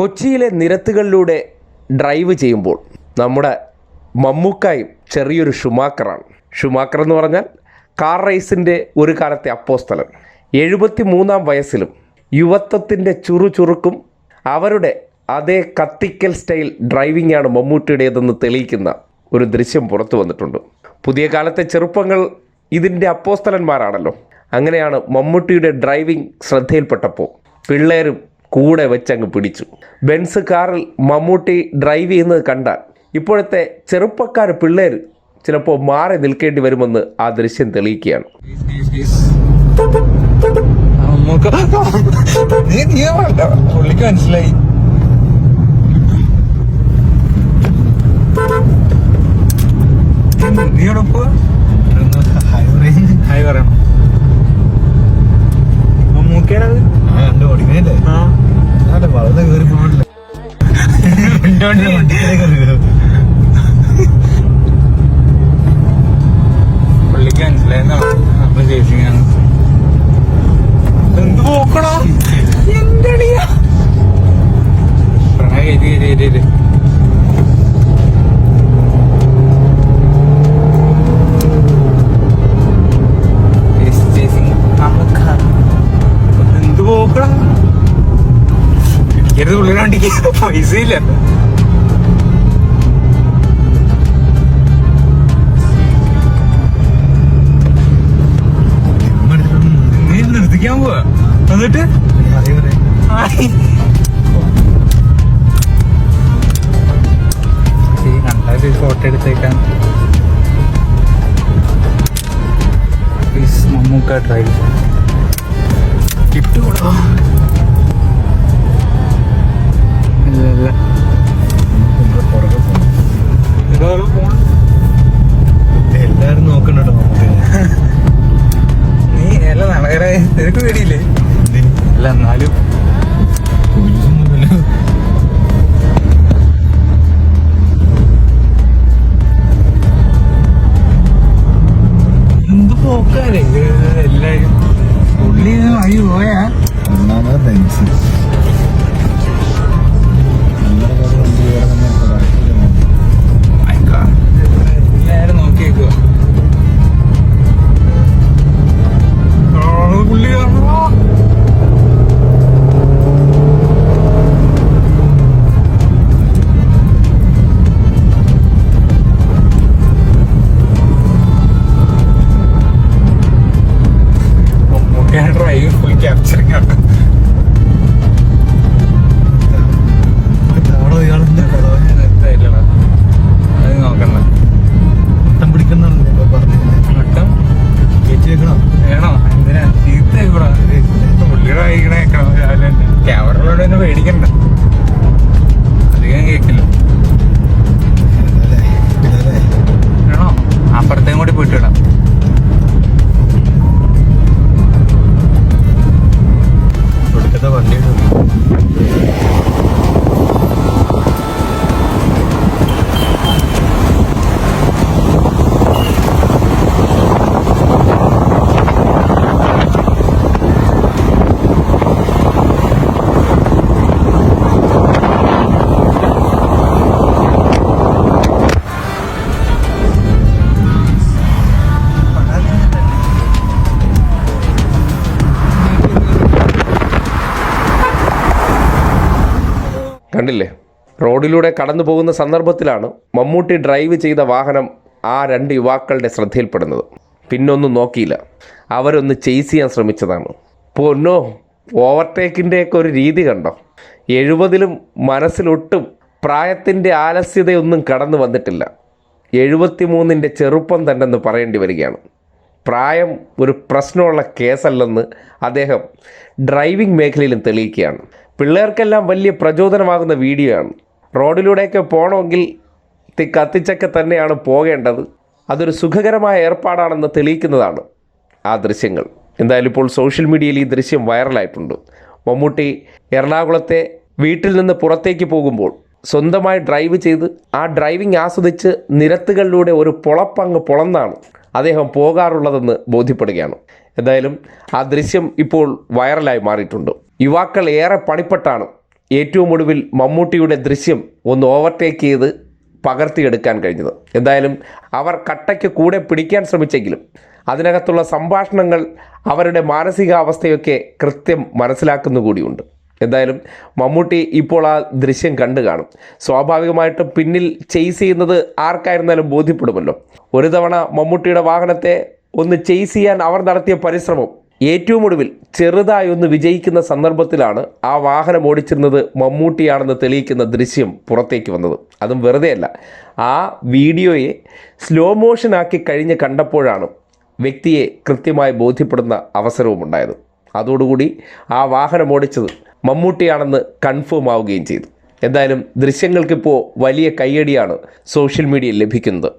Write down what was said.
കൊച്ചിയിലെ നിരത്തുകളിലൂടെ ഡ്രൈവ് ചെയ്യുമ്പോൾ നമ്മുടെ മമ്മൂക്കായും ചെറിയൊരു ഷുമാക്കറാണ്. ഷുമാക്കർ എന്ന് പറഞ്ഞാൽ കാർ റേസിന്റെ ഒരു കാലത്തെ അപ്പോസ്തലൻ. എഴുപത്തി മൂന്നാം വയസ്സിലും യുവത്വത്തിന്റെ ചുറുചുറുക്കും അവരുടെ അതേ കത്തിക്കൽ സ്റ്റൈൽ ഡ്രൈവിംഗാണ് മമ്മൂട്ടിയുടേതെന്ന് തെളിയിക്കുന്ന ഒരു ദൃശ്യം പുറത്തു വന്നിട്ടുണ്ട്. പുതിയ കാലത്തെ ചെറുപ്പങ്ങൾ ഇതിന്റെ അപ്പോസ്തലന്മാരാണല്ലോ. അങ്ങനെയാണ് മമ്മൂട്ടിയുടെ ഡ്രൈവിംഗ് ശ്രദ്ധയിൽപ്പെട്ടപ്പോൾ പിള്ളേരും കൂടെ വെച്ചങ്ങ് പിടിച്ചു. ബെൻസ് കാറിൽ മമ്മൂട്ടി ഡ്രൈവ് ചെയ്യുന്നത് കണ്ടാൽ ഇപ്പോഴത്തെ ചെറുപ്പക്കാർ പിള്ളേർ ചിലപ്പോൾ മാറി നിൽക്കേണ്ടി വരുമെന്ന് ആ ദൃശ്യം തെളിയിക്കുകയാണ്. പുള്ളിക്ക് മനസ്സിലായി നീ എവിടെ പോവാ ഹായ് പറയണം. പുള്ളിക്ക് മനസ്സിലായെന്നാ നമ്മൾ ചേച്ചിങ്ങാണ് എന്ത് പോക്കണോ എന്റെ അടിയാ പ്രണയ കയറ്റി കയറ്റി പോക്കണോ എനിക്കരുത് പുള്ളിനെ വണ്ടിക്ക് പൈസ നിർത്തിക്കാൻ പോവാ. എന്നിട്ട്? ഫോട്ടോ എടുത്തേക്കാം. മമ്മൂക്ക ഡ്രൈവ് ക്യാമറകളോട് തന്നെ പേടിക്കണ്ട. കണ്ടില്ലേ? റോഡിലൂടെ കടന്നു പോകുന്ന സന്ദർഭത്തിലാണ് മമ്മൂട്ടി ഡ്രൈവ് ചെയ്ത വാഹനം ആ രണ്ട് യുവാക്കളുടെ ശ്രദ്ധയിൽപ്പെടുന്നത്. പിന്നൊന്നും നോക്കിയില്ല. അവരൊന്ന് ചേസ് ചെയ്യാൻ ശ്രമിച്ചതാണ്. പൊന്നോ ഓവർടേക്കിന്റെയൊക്കെ ഒരു രീതി കണ്ടോ? എഴുപതിലും മനസ്സിലൊട്ടും പ്രായത്തിന്റെ ആലസ്യതയൊന്നും കടന്നു വന്നിട്ടില്ല. എഴുപത്തി മൂന്നിന്റെ ചെറുപ്പം തന്നെന്ന് പറയേണ്ടി വരികയാണ്. പ്രായം ഒരു പ്രശ്നമുള്ള കേസല്ലെന്ന് അദ്ദേഹം ഡ്രൈവിംഗ് മേഖലയിലും തെളിയിക്കുകയാണ്. പിള്ളേർക്കെല്ലാം വലിയ പ്രചോദനമാകുന്ന വീഡിയോ ആണ് റോഡിലൂടെയൊക്കെ പോകണമെങ്കിൽ കത്തിച്ചൊക്കെ തന്നെയാണ് പോകേണ്ടത്. അതൊരു സുഖകരമായ ഏർപ്പാടാണെന്ന് തെളിയിക്കുന്നതാണ് ആ ദൃശ്യങ്ങൾ. എന്തായാലും ഇപ്പോൾ സോഷ്യൽ മീഡിയയിൽ ഈ ദൃശ്യം വൈറലായിട്ടുണ്ട്. മമ്മൂട്ടി എറണാകുളത്തെ വീട്ടിൽ നിന്ന് പുറത്തേക്ക് പോകുമ്പോൾ സ്വന്തമായി ഡ്രൈവ് ചെയ്ത് ആ ഡ്രൈവിംഗ് ആസ്വദിച്ച് നിരത്തുകളിലൂടെ ഒരു പൊളപ്പങ്ങ് പൊളന്നാണ് അദ്ദേഹം പോകാറുള്ളതെന്ന് ബോധ്യപ്പെടുകയാണ്. എന്തായാലും ആ ദൃശ്യം ഇപ്പോൾ വൈറലായി മാറിയിട്ടുണ്ട്. യുവാക്കൾ ഏറെ പണിപ്പെട്ടാണ്. ഏറ്റവും ഒടുവിൽ മമ്മൂട്ടിയുടെ ദൃശ്യം ഒന്ന് ഓവർടേക്ക് ചെയ്ത് പകർത്തിയെടുക്കാൻ കഴിഞ്ഞത്. എന്തായാലും അവർ കട്ടയ്ക്ക് കൂടെ പിടിക്കാൻ ശ്രമിച്ചെങ്കിലും അതിനകത്തുള്ള സംഭാഷണങ്ങൾ അവരുടെ മാനസികാവസ്ഥയൊക്കെ കൃത്യം മനസ്സിലാക്കുന്ന കൂടിയുണ്ട്. എന്തായാലും മമ്മൂട്ടി ഇപ്പോൾ ആ ദൃശ്യം കണ്ടു കാണും. സ്വാഭാവികമായിട്ടും പിന്നിൽ ചെയ്സ് ചെയ്യുന്നത് ആർക്കായിരുന്നാലും ബോധ്യപ്പെടുമല്ലോ. ഒരു തവണ മമ്മൂട്ടിയുടെ വാഹനത്തെ ഒന്ന് ചെയ്സ് ചെയ്യാൻ അവർ നടത്തിയ പരിശ്രമം ഏറ്റവും ഒടുവിൽ ചെറുതായി ഒന്ന് വിജയിക്കുന്ന സന്ദർഭത്തിലാണ് ആ വാഹനം ഓടിച്ചിരുന്നത് മമ്മൂട്ടിയാണെന്ന് തെളിയിക്കുന്ന ദൃശ്യം പുറത്തേക്ക് വന്നത്. അതും വെറുതെയല്ല. ആ വീഡിയോയെ സ്ലോ മോഷനാക്കി കഴിഞ്ഞ് കണ്ടപ്പോഴാണ് വ്യക്തിയെ കൃത്യമായി ബോധ്യപ്പെടുന്ന അവസരവും ഉണ്ടായത് അതോടുകൂടി ആ വാഹനം ഓടിച്ചത് മമ്മൂട്ടിയാണെന്ന് കൺഫേം ആവുകയും ചെയ്തു. എന്തായാലും ദൃശ്യങ്ങൾക്കിപ്പോൾ വലിയ കയ്യടിയാണ് സോഷ്യൽ മീഡിയയിൽ ലഭിക്കുന്നത്.